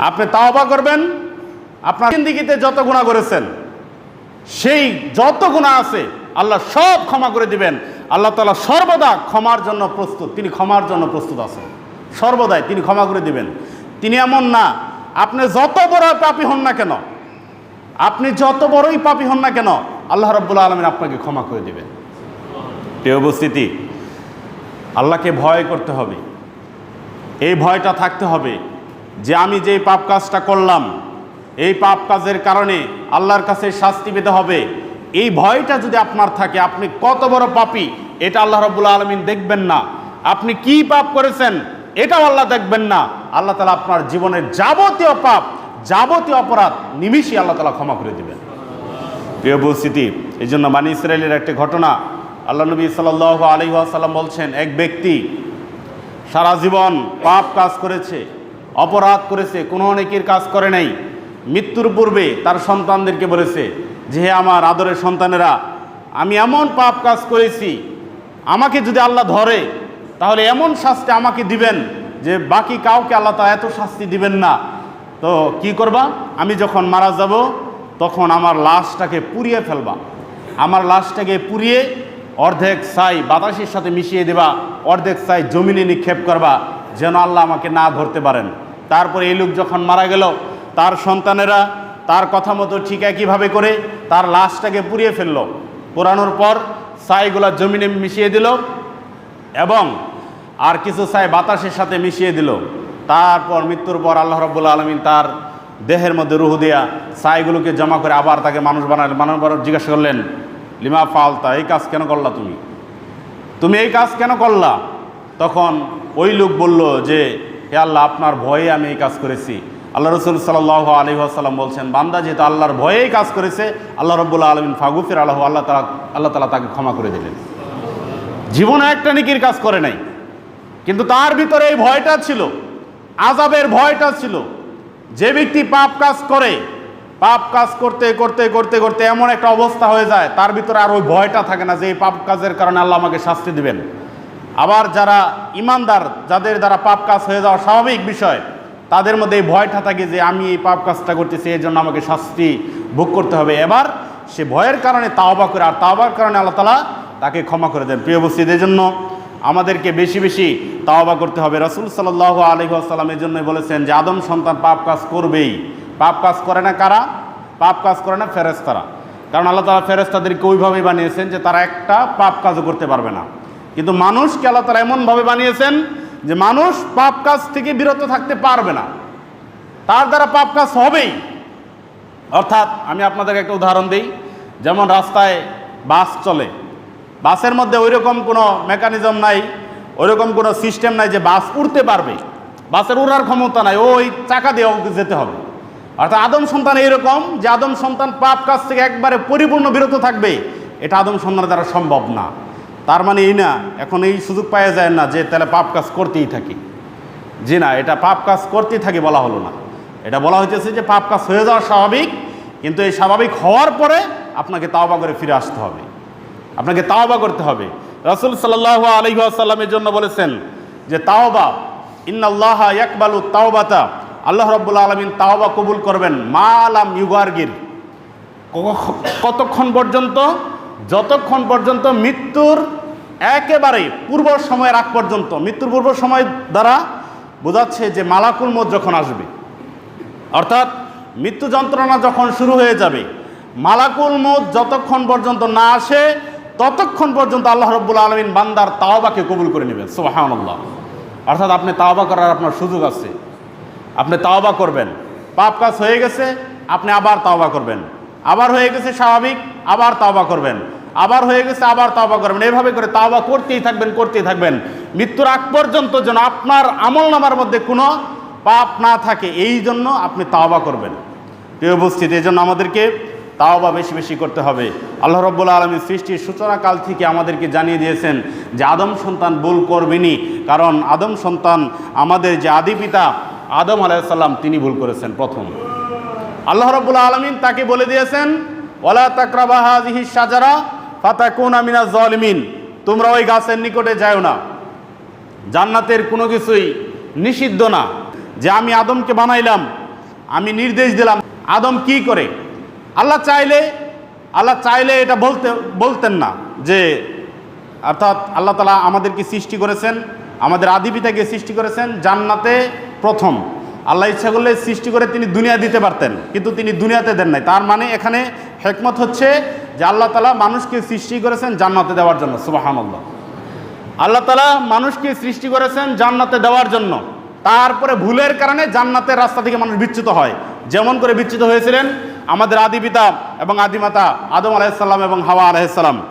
আপনি তাও তাওবা করবেন, আপনার জিন্দিগিতে যত গুণা করেছেন, সেই যত গুণা আছে আল্লাহ সব ক্ষমা করে দিবেন। আল্লাহ তালা সর্বদা ক্ষমার জন্য প্রস্তুত, তিনি ক্ষমার জন্য প্রস্তুত আছেন। সর্বদাই তিনি ক্ষমা করে দিবেন। তিনি এমন না, আপনি যত বড় পাপি হন না কেন, আপনি যত বড়ই পাপি হন না কেন, আল্লাহ রব্বুল আলমিন আপনাকে ক্ষমা করে দিবেন। প্রিয় উপস্থিতি, আল্লাহকে ভয় করতে হবে। এই ভয়টা থাকতে হবে। যে আমি যেই পাপ কাজটা করলাম, এই পাপ কাজের কারণে আল্লাহর কাছে শাস্তি পেতে হবে। এই ভয়টা যদি আপনার থাকে, আপনি কত বড় পাপি, এটা আল্লাহ রব্বুল আলমিন দেখবেন না। আপনি কি পাপ করেছেন, এটাও আল্লাহ দেখবেন না। আল্লাহ তালা আপনার জীবনের যাবতীয় পাপ, যাবতীয় অপরাধ নিমিষই আল্লাহ তালা ক্ষমা করে দেবেন। প্রিয় উপস্থিতি এই জন্য মানি ইসরায়েলের একটি ঘটনা, আল্লাহ নবী সাল আলী আসাল্লাম বলছেন, এক ব্যক্তি সারা জীবন পাপ কাজ করেছে অপরাধ করেছে, কোনো অনেকের কাজ করে নাই। মৃত্যুর পূর্বে তার সন্তানদেরকে বলেছে যে, হে আমার আদরের সন্তানেরা, আমি এমন পাপ কাজ করেছি, আমাকে যদি আল্লাহ ধরে, তাহলে এমন শাস্তি আমাকে দিবেন যে, বাকি কাউকে আল্লাহ তা এত শাস্তি দিবেন না। তো কি করবা? আমি যখন মারা যাব, তখন আমার লাশটাকে পুড়িয়ে ফেলবা। আমার লাশটাকে পুড়িয়ে অর্ধেক ছাই বাতাসের সাথে মিশিয়ে দেবা, অর্ধেক ছাই জমিনে নিক্ষেপ করবা, যেন আল্লাহ আমাকে না ধরতে পারেন। তারপরে এই লোক যখন মারা গেল, তার সন্তানেরা তার কথা মতো ঠিক একইভাবে করে তার লাশটাকে পুড়িয়ে ফেলল। পোড়ানোর পর ছাইগুলা জমিনে মিশিয়ে দিল এবং আর কিছু ছাই বাতাসের সাথে মিশিয়ে দিল। তারপর মৃত্যুর পর আল্লাহ রব্বুল আলমিন তার দেহের মধ্যে রুহু দেয়া ছাইগুলোকে জমা করে আবার তাকে মানুষ বানালেন। মানুষ বানার জিজ্ঞাসা করলেন, লিমা ফালতা, এই কাজ কেন করলা তুমি? তুমি এই কাজ কেন করলা? তখন ওই লোক বলল যে হে আল্লাহ, আপনার ভয়ে আমি এই কাজ করেছি। আল্লাহ রসুল সাল্লাহ আলী আসাল্লাম বলছেন, বান্দা যেহেতু আল্লাহর ভয়েই কাজ করেছে, আল্লাহ রব্বুল্লাহ আলমিন ফাগুফির আল্লাহ আল্লাহ তালা আল্লাহ তালা তাকে ক্ষমা করে দিলেন। জীবনে একটা নিকির কাজ করে নাই, কিন্তু তার ভিতরে এই ভয়টা ছিল আজাবের ভয়টা ছিল। যে ব্যক্তি পাপ কাজ করে, পাপ কাজ করতে করতে করতে করতে এমন একটা অবস্থা হয়ে যায়, তার ভিতরে আর ওই ভয়টা থাকে না যে এই পাপ কাজের কারণে আল্লাহ আমাকে শাস্তি দিবেন। আবার যারা ইমানদার, যাদের দ্বারা পাপ কাজ হয়ে যাওয়া স্বাভাবিক বিষয়, তাদের মধ্যে এই ভয়টা থাকে যে আমি এই পাপ কাজটা করতেছি এই জন্য আমাকে শাস্তি ভোগ করতে হবে। এবার সে ভয়ের কারণে তাওবা করে, আর তাওবার কারণে আল্লাহ তালা তাকে ক্ষমা করে দেন। প্রিয় বস্তিদের জন্য আমাদেরকে বেশি বেশি তাওবা করতে হবে। রসুল সাল্লাহ আলী আসসালামের জন্যই বলেছেন যে, আদম সন্তান পাপ কাজ করবেই। পাপ কাজ করে না কারা? পাপ কাজ করে না ফেরেস্তারা কারণ আল্লাহ তালা ফেরেস্তাদেরকে ওইভাবেই বানিয়েছেন যে তারা একটা পাপ কাজও করতে পারবে না। কিন্তু মানুষকে আল্লাহ তালা এমনভাবে বানিয়েছেন যে মানুষ পাপ কাজ থেকে বিরত থাকতে পারবে না? তার দ্বারা পাপ কাজ হবেই। অর্থাৎ আমি আপনাদেরকে একটা উদাহরণ দিই। যেমন রাস্তায় বাস চলে, বাসের মধ্যে ওই রকম কোনো মেকানিজম নাই, ওইরকম কোনো সিস্টেম নাই যে বাস উড়তে পারবে। বাসের উড়ার ক্ষমতা নাই, ওই চাকা দিয়ে যেতে হবে। অর্থাৎ আদম সন্তান এইরকম যে আদম সন্তান পাপ কাজ থেকে একবারে পরিপূর্ণ বিরত থাকবে, এটা আদম সন্তানের দ্বারা সম্ভব না। তার মানে এই না, এখন এই সুযোগ পাওয়া যায় না যে তাহলে পাপ কাজ করতেই থাকি। জি না, এটা পাপ কাজ করতেই থাকি বলা হলো না। এটা বলা হইতেছে যে পাপ কাজ হয়ে যাওয়া স্বাভাবিক, কিন্তু এই স্বাভাবিক হওয়ার পরে আপনাকে তাওবা করে ফিরে আসতে হবে। আপনাকে তাওবা করতে হবে। রসুল সাল্লাহ আলহিহাসাল্লামের জন্য বলেছেন যে তাওবা, ইন্নাল্লাহ ইয়াকবালু তাওবাতা, আল্লাহ রব্বুল আলমিন তাওবা কবুল করবেন মা আলাম ইউগার্গির কতক্ষণ পর্যন্ত? যতক্ষণ পর্যন্ত মৃত্যুর একেবারে পূর্ব সময়ের আগ পর্যন্ত, মৃত্যুর পূর্ব সময় দ্বারা বোঝাচ্ছে যে মালাকুল মত যখন আসবে, অর্থাৎ মৃত্যু যন্ত্রণা যখন শুরু হয়ে যাবে, মালাকুল মত যতক্ষণ পর্যন্ত না আসে, ততক্ষণ পর্যন্ত আল্লাহ রব্বুল আলমিন বান্দার তাওবাকে কবুল করে নেবেন সোহানুল্লাহ অর্থাৎ আপনি তাওবা করার আপনার সুযোগ আছে, আপনি তাওবা করবেন, পাপ কাজ হয়ে গেছে, আপনি আবার তাওবা করবেন, আবার হয়ে গেছে স্বাভাবিক, আবার তাওবা করবেন। আবার হয়ে গেছে, আবার তাওবা করবেন। এভাবে করে তাওবা করতেই থাকবেন করতেই থাকবেন। মৃত্যুর আগ পর্যন্ত যেন আপনার আমল নামার মধ্যে কোনো পাপ না থাকে, এই জন্য আপনি তাওবা করবেন। প্রিয় উপস্থিত, এই জন্য আমাদেরকে তাওবা বেশি বেশি করতে হবে। আল্লাহ রব্বুল্লা আলমী সৃষ্টির সূচনাকাল থেকে আমাদেরকে জানিয়ে দিয়েছেন যে আদম সন্তান ভুল করবেনি কারণ আদম সন্তান আমাদের যে আদি পিতা, আদম আলাইসাল্লাম তিনি ভুল করেছেন প্রথম। আল্লাহ রব্বুল আলমিন তাকে বলে দিয়েছেন ওলা তাকরাবাহাজিহি সাজারা ফাতাকুন আমিনা জলমিন, তোমরা ওই গাছের নিকটে যাও না। জান্নাতের কোনো কিছুই নিষিদ্ধ না। যে আমি আদমকে বানাইলাম, আমি নির্দেশ দিলাম, আদম কি করে? আল্লাহ চাইলে আল্লাহ চাইলে এটা বলতে, বলতেন না যে, অর্থাৎ আল্লাহ তালা আমাদেরকে সৃষ্টি করেছেন, আমাদের আদি পিতাকে সৃষ্টি করেছেন জান্নাতে প্রথম। আল্লাহ ইচ্ছা করলে সৃষ্টি করে তিনি দুনিয়া দিতে পারতেন, কিন্তু তিনি দুনিয়াতে দেন নাই। তার মানে এখানে হেকমত হচ্ছে যে আল্লাহ তালা মানুষকে সৃষ্টি করেছেন জান্নাতে দেওয়ার জন্য সুবাহান আল্লাহ তালা মানুষকে সৃষ্টি করেছেন জান্নাতে দেওয়ার জন্য। তারপরে ভুলের কারণে জান্নাতের রাস্তা থেকে মানুষ বিচ্যুত হয়। যেমন করে বিচ্যুত হয়েছিলেন আমাদের আদি পিতা এবং আদিমাতা আদম আলাইসাল্লাম এবং হাওয়া আলাইসাল্লাম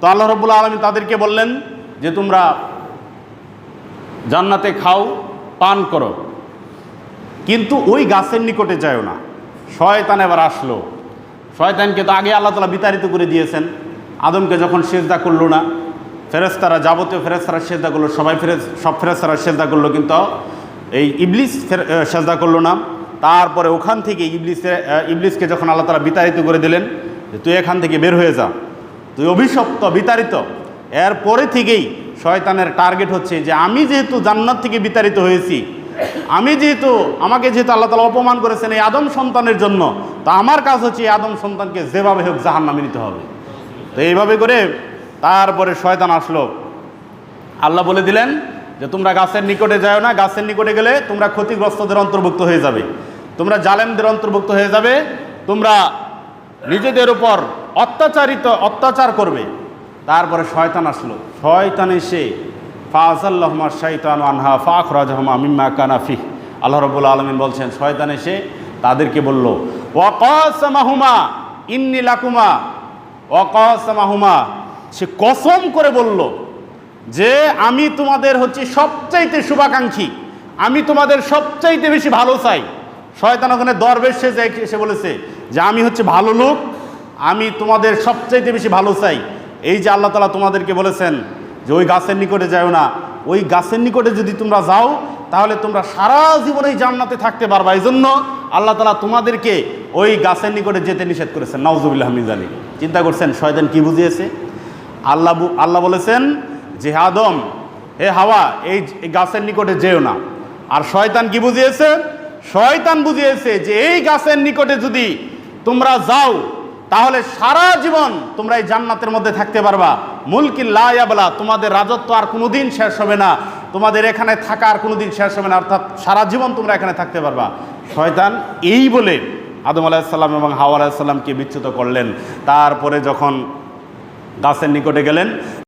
তো আল্লাহ রবুল্লা আলমী তাদেরকে বললেন যে, তোমরা জান্নাতে খাও, পান করো। কিন্তু ওই গাছের নিকটে যাও না। শয়তান এবার আসলো। শয়তানকে তো আগে আল্লাহ তালা বিতাড়িত করে দিয়েছেন। আদমকে যখন সেজদা করল না ফেরেস্তারা যাবতীয় ফেরেস্তারা সেজদা করল, সবাই ফেরেস সব ফেরেস্তারা সেজদা করল কিন্তু এই ইবলিস সেজদা করল না। তারপরে ওখান থেকে ইবলিসে ইবলিসকে যখন আল্লাহ তালা বিতাড়িত করে দিলেন, যে তুই এখান থেকে বের হয়ে যা, তুই অভিশপ্ত, বিতাড়িত। এরপরে থেকেই শয়তানের টার্গেট হচ্ছে যে আমি যেহেতু জান্নাত থেকে বিতাড়িত হয়েছি আমি যেহেতু, আমাকে যেহেতু আল্লাহ তালা অপমান করেছেন এই আদম সন্তানের জন্য, তো আমার কাজ হচ্ছে এই আদম সন্তানকে যেভাবে হোক জাহান নামে নিতে হবে। তো এইভাবে করে তারপরে শয়তান আসলো। আল্লাহ বলে দিলেন যে, তোমরা গাছের নিকটে যাও না, গাছের নিকটে গেলে তোমরা ক্ষতিগ্রস্তদের অন্তর্ভুক্ত হয়ে যাবে। তোমরা জালেমদের অন্তর্ভুক্ত হয়ে যাবে। তোমরা নিজেদের উপর অত্যাচারিত, অত্যাচার করবে। তারপরে শয়তান আসলো। শয়তান এসে ফাজাল্লাহমা শৈতান আনহা ফাখ রাজহমা মিম্মা কানাফি আল্লাহ রবুল্লা আলমিন বলছেন, শয়তান এসে তাদেরকে বলল, ওয়াকাসমাহুমা, ইন্নি লাকুমা। ওয়াকাসমাহুমা, সে কসম করে বলল যে, আমি তোমাদের হচ্ছে সবচাইতে শুভাকাঙ্ক্ষী। আমি তোমাদের সবচাইতে বেশি ভালো চাই। শয়তান ওখানে দরবেশ সে যে সে বলেছে যে, আমি হচ্ছে ভালো লোক। আমি তোমাদের সবচাইতে বেশি ভালো চাই। এই যে আল্লাহ তালা তোমাদেরকে বলেছেন যে ওই গাছের নিকটে যাও না। ওই গাছের নিকটে যদি তোমরা যাও, তাহলে তোমরা সারা জীবন এই জান্নাতে থাকতে পারবা। এই জন্য আল্লাহ তালা তোমাদেরকে ওই গাছের নিকটে যেতে নিষেধ করেছেন। নাউজুবিল্লাহ মিজানি চিন্তা করছেন, শয়তান কি বুঝিয়েছে? আল্লাহ আল্লাহ বলেছেন যে আদম, হে হাওয়া এই গাছের নিকটে যেও না। আর শয়তান কি বুঝিয়েছে? শয়তান বুঝিয়েছে যে, এই গাছের নিকটে যদি তোমরা যাও, তাহলে সারা জীবন তোমরা এই জান্নাতের মধ্যে থাকতে পারবা। মুলকি লায়াবলা তোমাদের রাজত্ব আর কোনোদিন শেষ হবে না। তোমাদের এখানে থাকা আর কোনোদিন শেষ হবে না। অর্থাৎ সারা জীবন তোমরা এখানে থাকতে পারবা। শয়তান এই বলে আদম আলাহিসাল্লাম এবং হাওয়া আলাহিসাল্লামকে বিচ্যুত করলেন। তারপরে যখন গাছের নিকটে গেলেন